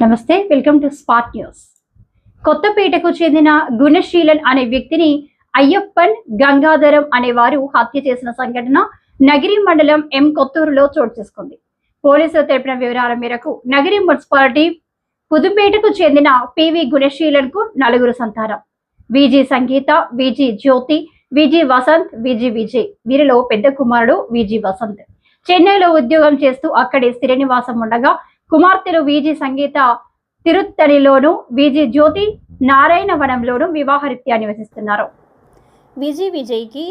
నమస్తే welcome to spot news. కొత్తపేటకు చెందిన గుణశీలన్ అనే వ్యక్తిని అయ్యప్పన్ గంగాధరం అనేవారు హత్య చేసిన సంఘటన నగిరి మండలం ఎం కొత్తూరులో చోటు చేసుకుంది. పోలీసులు తెలిపిన వివరాల మేరకు నగిరి మున్సిపాలిటీ పుదుపేటకు చెందిన పివి గుణశీలన్కు నలుగురు సంతానం. విజి సంగీత విజి జ్యోతి విజి వసంత్ విజి విజయ్. వీరిలో పెద్ద కుమారుడు విజి వసంత్. చెన్నైలో ఉద్యోగం చేస్తూ అక్కడే స్థిర నివాసం ఉండగా కుమార్తెలు విజి సంగీత తిరుత్తణిలోను విజి జ్యోతి నారాయణవనంలోను వివాహరీత్యా నివసిస్తున్నారు. విజయ్ విజయ్కి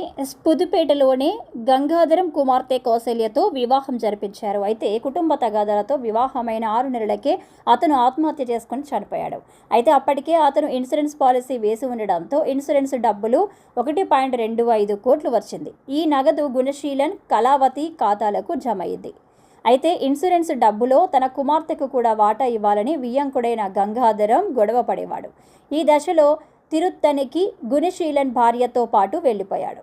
పుదుపేటలోనే గంగాధరం కుమార్తె కౌశల్యతో వివాహం జరిపించారు. అయితే కుటుంబ తగాదాలతో వివాహమైన ఆరు నెలలకే అతను ఆత్మహత్య చేసుకుని చనిపోయాడు. అయితే అప్పటికే అతను ఇన్సూరెన్స్ పాలసీ వేసి ఉండడంతో ఇన్సూరెన్స్ డబ్బులు ఒకటి పాయింట్ రెండు ఐదు కోట్లు వచ్చింది. ఈ నగదు గుణశీలన్ కళావతి ఖాతాలకు జమ అయింది. అయితే ఇన్సూరెన్స్ డబ్బులో తన కుమార్తెకు కూడా వాటా ఇవ్వాలని వియ్యంకుడైన గంగాధరం గొడవ పడేవాడు. ఈ దశలో తిరుత్తనికి గుణశీలన్ భార్యతో పాటు వెళ్ళిపోయాడు.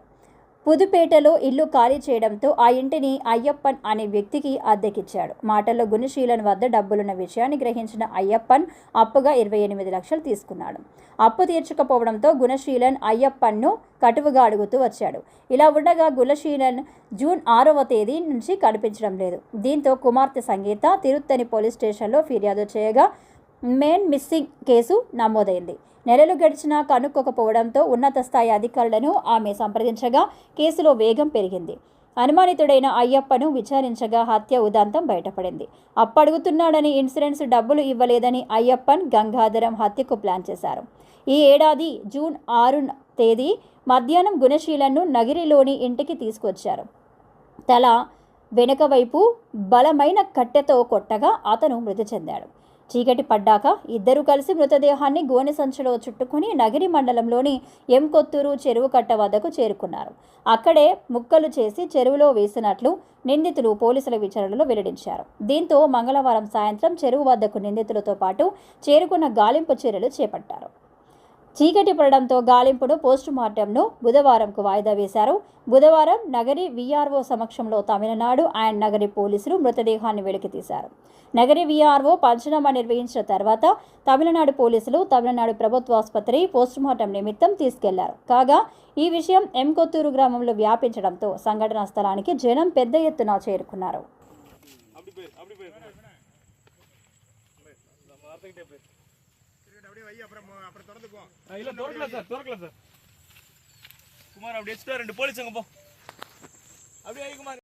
పుదుపేటలో ఇల్లు ఖాళీ చేయడంతో ఆ ఇంటిని అయ్యప్పన్ అనే వ్యక్తికి అద్దెకిచ్చాడు. మాటల్లో గుణశీలన్ వద్ద డబ్బులున్న విషయాన్ని గ్రహించిన అయ్యప్పన్ అప్పుగా ఇరవై ఎనిమిది లక్షలు తీసుకున్నాడు. అప్పు తీర్చకపోవడంతో గుణశీలన్ అయ్యప్పన్ను కటువుగా అడుగుతూ వచ్చాడు. ఇలా ఉండగా గుణశీలన్ జూన్ ఆరవ తేదీ నుంచి కనిపించడం లేదు. దీంతో కుమార్తె సంగీత తిరుత్తని పోలీస్ స్టేషన్లో ఫిర్యాదు చేయగా మెయిన్ మిస్సింగ్ కేసు నమోదైంది. నెలలు గడిచినా కనుక్కోకపోవడంతో ఉన్నత స్థాయి అధికారులను ఆమె సంప్రదించగా కేసులో వేగం పెరిగింది. అనుమానితుడైన అయ్యప్పను విచారించగా హత్య ఉదంతం బయటపడింది. అప్పడుగుతున్నాడని ఇన్సూరెన్స్ డబ్బులు ఇవ్వలేదని అయ్యప్పన్ గంగాధరం హత్యకు ప్లాన్ చేశారు. ఈ ఏడాది జూన్ ఆరు తేదీ మధ్యాహ్నం గుణశీలను నగిరిలోని ఇంటికి తీసుకొచ్చారు. తల వెనుక వైపు బలమైన కట్టెతో కొట్టగా అతను మృతి చెందాడు. చీకటి పడ్డాక ఇద్దరూ కలిసి మృతదేహాన్ని గోనె సంచిలో చుట్టుకుని నగిరి మండలంలోని ఎంకొత్తూరు చెరువు కట్ట వద్దకు చేరుకున్నారు. అక్కడే ముక్కలు చేసి చెరువులో వేసినట్లు నిందితులు పోలీసుల విచారణలో వెల్లడించారు. దీంతో మంగళవారం సాయంత్రం చెరువు వద్దకు నిందితులతో పాటు చేరుకున్న గాలింపు చర్యలు చేపట్టారు. చీకటి పడడంతో గాలింపును పోస్టుమార్టంను బుధవారంకు వాయిదా వేశారు. బుధవారం నగరి వీఆర్ఓ సమక్షంలో తమిళనాడు అండ్ నగరి పోలీసులు మృతదేహాన్ని వెలికితీశారు నగరి వీఆర్ఓ పంచనామా నిర్వహించిన తర్వాత తమిళనాడు పోలీసులు తమిళనాడు ప్రభుత్వ ఆసుపత్రి పోస్టుమార్టం నిమిత్తం తీసుకెళ్ళారు. కాగా ఈ విషయం ఎంకొత్తూరు గ్రామంలో వ్యాపించడంతో సంఘటనా స్థలానికి జనం పెద్ద ఎత్తున చేరుకున్నారు. அப்படியே வை அப்புறம் குமார் அப்படியே ரெண்டு போலீஸ் அங்க போ. அப்படியே குமார்.